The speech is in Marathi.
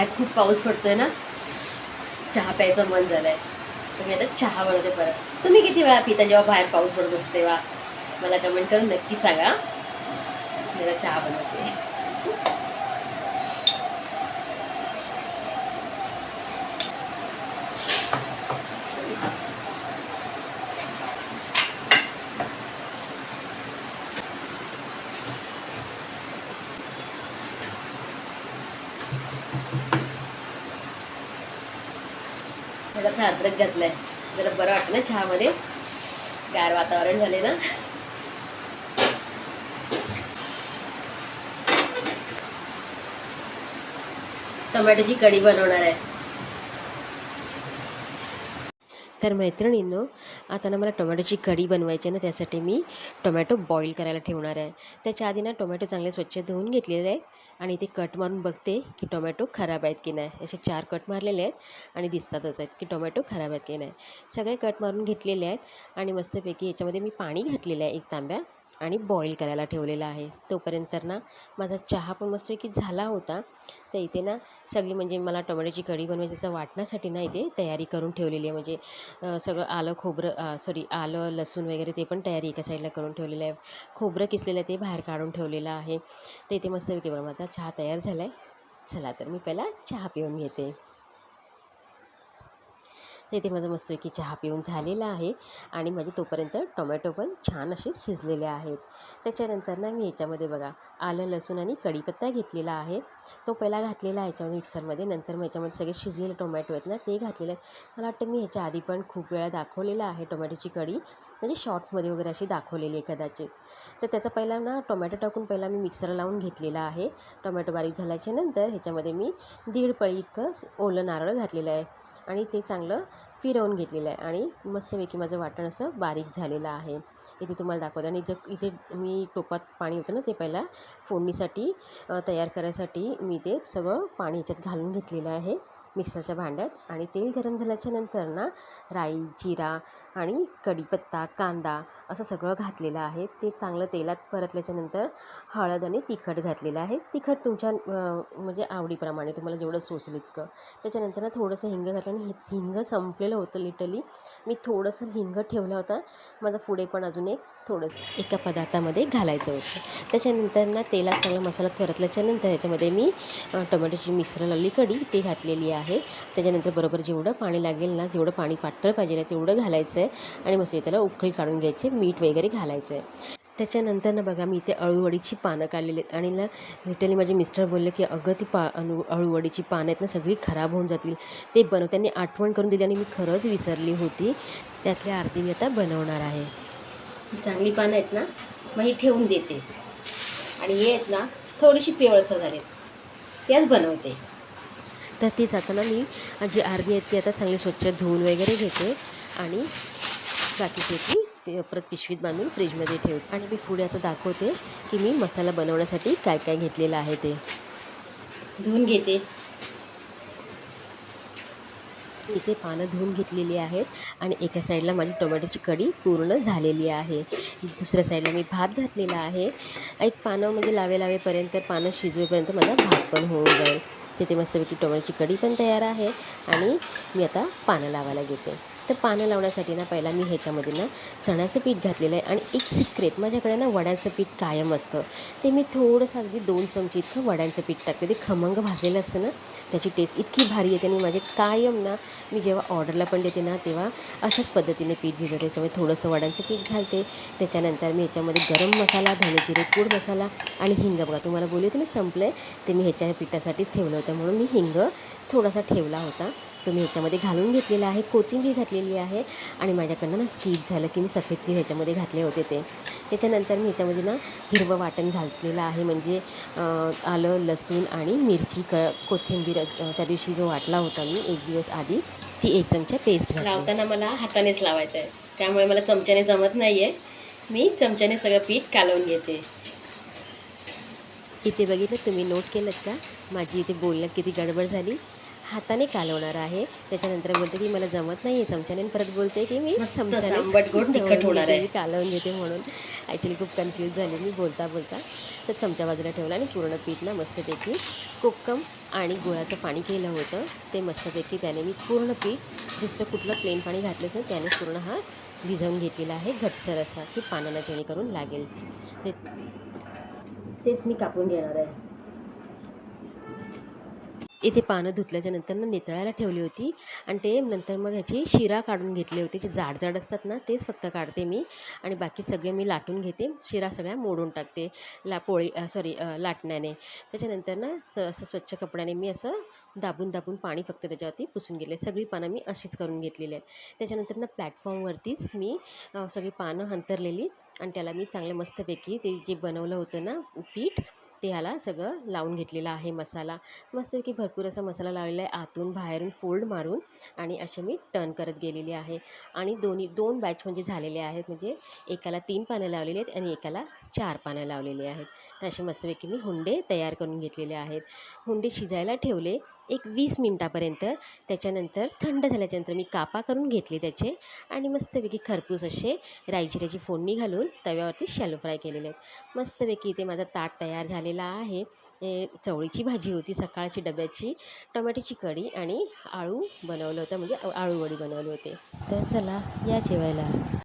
बाहेर खूप पाऊस पडतोय ना? चहा प्यायचं मन झालंय. तर मी आता चहा बनवते परत. तुम्ही किती वेळा पिता जेव्हा बाहेर पाऊस पडत असते तेव्हा? मला कमेंट करून नक्की सांगा. मी आता चहा बनवते. थोडासा अद्रक घातलाय. जरा बरं वाटतं ना चहामध्ये? गार वातावरण झाले ना? टोमॅटोची कढी बनवणार आहे. तर मैत्रिणींनो आता ना मला टोमॅटोची कढी बनवायची आहे ना त्यासाठी मी टोमॅटो बॉईल करायला ठेवणार आहे. त्याच्या आधी ना टोमॅटो चांगले स्वच्छ धुवून घेतलेले आहे आणि ते कट मारून बघते की टोमॅटो खराब आहेत की नाही. असे चार कट मारलेले आहेत आणि दिसतातच आहेत की टोमॅटो खराब आहेत की नाही. सगळे कट मारून घेतलेले आहेत आणि मस्तपैकी याच्यामध्ये मी पाणी घातलेलं आहे एक तांब्या. आणि बॉईल करायला ठेवलेला आहे. तोपर्यंत तर ना माझा चहा पण मस्तपैकी झाला होता. तर इथे ना सगळी म्हणजे मला टोमॅटोची कढी बनवायचं वाटण्यासाठी ना इथे तयारी करून ठेवलेली आहे. म्हणजे सगळं आलं खोबरं सॉरी आलं लसूण वगैरे ते पण तयारी एका साईडला करून ठेवलेलं आहे. खोबरं किसलेलं आहे ते बाहेर काढून ठेवलेलं आहे. तर इथे मस्तपैकी बघा माझा चहा तयार झाला आहे चला तर मी पहिला चहा पिऊन घेते. तर इथे माझं मस्तपैकी चहा पिऊन झालेला आहे. आणि माझे तोपर्यंत टोमॅटो पण छान असे शिजलेले आहेत. त्याच्यानंतर ना मी याच्यामध्ये बघा आलं लसूण आणि कढीपत्ता घेतलेला आहे. तो पहिला घातलेला आहे याच्यामध्ये मिक्सरमध्ये. नंतर मग याच्यामध्ये सगळे शिजलेले टोमॅटो आहेत ना ते घातलेले आहेत. मला वाटतं मी ह्याच्या आधी पण खूप वेळा दाखवलेलं आहे टोमॅटोची कढी. म्हणजे शॉर्टमध्ये वगैरे अशी दाखवलेली आहे कदाचित. तर त्याचा पहिला ना टोमॅटो टाकून पहिला मी मिक्सरला लावून घेतलेला आहे. टोमॅटो बारीक झाल्याच्यानंतर ह्याच्यामध्ये मी दीड पळी इतकं ओलं नारळ घातलेलं आहे. आणि ते चांगलं फिरवून घेतलेलं आहे. आणि मस्तपैकी माझं वाटण असं बारीक झालेलं आहे. इथे तुम्हाला दाखवते. आणि जर इथे मी टोपात पाणी होतं ना ते पहिला फोडणीसाठी तयार करायसाठी मी ते सगळं पाणी ह्याच्यात घालून घेतलेलं आहे मिक्सरच्या भांड्यात. आणि तेल गरम झाल्याच्यानंतर ना राई जिरा आणि कढीपत्ता कांदा असं सगळं घातलेलं आहे. ते चांगलं तेलात परतल्याच्या नंतर हळद आणि तिखट घातलेलं आहे. तिखट तुमच्या म्हणजे आवडीप्रमाणे तुम्हाला जेवढं सोसेल इतकं. त्याच्यानंतर ना थोडंसं हिंग घातलं आणि हे हिंग संपलेलं होतं लिटली मी थोडंसं हिंग ठेवला होता. माझं पुढे पण अजून एक थोडंसं एका पदार्थामध्ये घालायचं होतं. त्याच्यानंतर ना तेलात चांगला मसाला परतल्याच्यानंतर याच्यामध्ये मी टोमॅटोची मिश्र लावली कढी ते घातलेली आहे. त्याच्यानंतर बरोबर जेवढं पाणी लागेल ना जेवढं पाणी पातळ पाहिजे तेवढं घालायचं आहे आणि मस्त त्याला उकळी काढून घ्यायचे मीठ वगैरे घालायचं आहे त्याच्यानंतर ना बघा मी इथे अळूवडीची पानं काढलेली आहेत. आणि ना लिटरली माझे मिस्टर बोलले की अगं ती पा अनु अळूवडीची पानं आहेत ना सगळी खराब होऊन जातील. ते बनव त्यांनी आठवण करून दिली आणि मी खरंच विसरली होती. त्यातली आरती मी आता बनवणार आहे. चांगली पानं आहेत ना मग ही ठेवून देते. आणि हे आहेत ना थोडीशी पिवळसर झालीत. त्याच बनवते. तर तीच आता ना मी जी अर्धी आहेत ती आता चांगली स्वच्छ धुवून वगैरे घेते आणि बाकीची ती परत पिशवीत बांधून फ्रीजमध्ये ठेवते. आणि मी पुढे आता दाखवते की मी मसाला बनवण्यासाठी काय काय घेतलेलं आहे ते. धुवून घेते. इथे पानं धुवून घेतलेली आहेत आणि एका साईडला माझी टोमॅटोची कढी पूर्ण झालेली आहे. दुसऱ्या साईडला मी भात घातलेला आहे. एक पानं म्हणजे लावे लावेपर्यंत पानं शिजवेपर्यंत माझा भात पण होऊन जाईल. तिथे मस्तपैकी टोमॅटोची कढी पण तयार आहे आणि मी आता पानं लावायला घेते. तर पानं लावण्यासाठी ना पहिला मी ह्याच्यामध्ये ना चण्याचं पीठ घातलेलं आहे आणि एक सिक्रेट माझ्याकडे ना वड्यांचं पीठ कायम असतं. ते मी थोडंसं अगदी दोन चमचे इतकं वड्यांचं पीठ टाकते. ते खमंग भाजलेलं असतं ना त्याची टेस्ट इतकी भारी येते आणि माझे कायम ना मी जेव्हा ऑर्डरला पण देते ना तेव्हा अशाच पद्धतीने पीठ भिजवते. त्याच्यामध्ये थोडंसं वड्यांचं पीठ घालते. त्याच्यानंतर मी ह्याच्यामध्ये गरम मसाला धने जिरे पूड मसाला आणि हिंग. बघा तुम्हाला बोलले होते ना संपलं आहे ते मी ह्याच्या पिठासाठीच ठेवलं होतं. म्हणून मी हिंग थोडासा ठेवला होता. तो मी ह्याच्यामध्ये घालून घेतलेला आहे. कोथिंबीर घातलेली आहे आणि माझ्याकडनं ना स्किप झालं की मी सफेद तीळ ह्याच्यामध्ये घातले होते ते. त्याच्यानंतर मी ह्याच्यामध्ये ना हिरवं वाटण घातलेलं आहे. म्हणजे आलं लसूण आणि मिरची क कोथिंबीर त्या दिवशी जो वाटला होता मी एक दिवस आधी ती एक चमचा पेस्ट लावताना मला हातानेच लावायचं आहे त्यामुळे मला चमच्याने जमत नाही आहे मी चमच्याने सगळं पीठ कालवून घेते. इथे बघितलं तुम्ही नोट केलं का? माझी इथे बोलण्यात किती गडबड झाली. हाताने कालवणार आहे. त्याच्यानंतर बोलते की मला जमत नाही आहे चमच्याने परत बोलते की मी. मी कालवून घेते म्हणून. ॲक्च्युली खूप कन्फ्यूज झाली मी बोलता बोलता. तर चमचा बाजूला ठेवला आणि पूर्ण पीठ ना मस्तपैकी कोकम आणि गुळाचं पाणी केलं होतं. ते मस्तपैकी त्याने मी पूर्ण पीठ दुसरं कुठलं प्लेन पाणी घातलंच नाही त्याने पूर्ण हा भिजवून घेतलेला आहे. घटसर असा की पानाला जेणेकरून लागेल. ते तेच मी कापून घेणार आहे. इथे पानं धुतल्याच्या नंतर ना नितळायला ठेवली होती. आणि ते नंतर मग ह्याची शिरा काढून घेतले होते. जे जाड जाड असतात ना तेच फक्त काढते मी. आणि बाकी सगळे मी लाटून घेते. शिरा सगळ्या मोडून टाकते. ला पोळी सॉरी लाटण्याने. त्याच्यानंतर ना स असं स्वच्छ कपड्याने मी असं दाबून दाबून पाणी फक्त त्याच्यावरती पुसून गेले सगळी पानं मी अशीच करून घेतलेली आहेत. त्याच्यानंतर ना प्लॅटफॉर्मवरतीच मी सगळी पानं हंतरलेली. आणि त्याला मी चांगल्या मस्तपैकी ते जे बनवलं होतं ना पीठ ते ह्याला सगळं लावून घेतलेलं आहे मसाला. मस्तपैकी भरपूर असा मसाला लावलेला आहे आतून बाहेरून फोल्ड मारून आणि असे मी टर्न करत गेलेली आहे. आणि दोन्ही दोन बॅच म्हणजे झालेले आहेत. म्हणजे एकाला तीन पानं लावलेली आहेत आणि एकाला चार पानं लावलेली आहेत. तर असे मस्तपैकी मी हुंडे तयार करून घेतलेले आहेत. हुंडे शिजायला ठेवले एक वीस मिनटापर्यंत. त्याच्यानंतर थंड झाल्याच्यानंतर मी कापा करून घेतले त्याचे आणि मस्तपैकी खरपूस असे रायजिऱ्याची फोडणी घालून तव्यावरती शॅलो फ्राय केलेले आहेत. मस्तपैकी इथे माझा ताट तयार झालेला आहे. चवळीची भाजी होती सकाळची डब्याची. टोमॅटोची कढी आणि आळू बनवलं होतं म्हणजे आळूवडी बनवले होते. तर चला या जेवायला.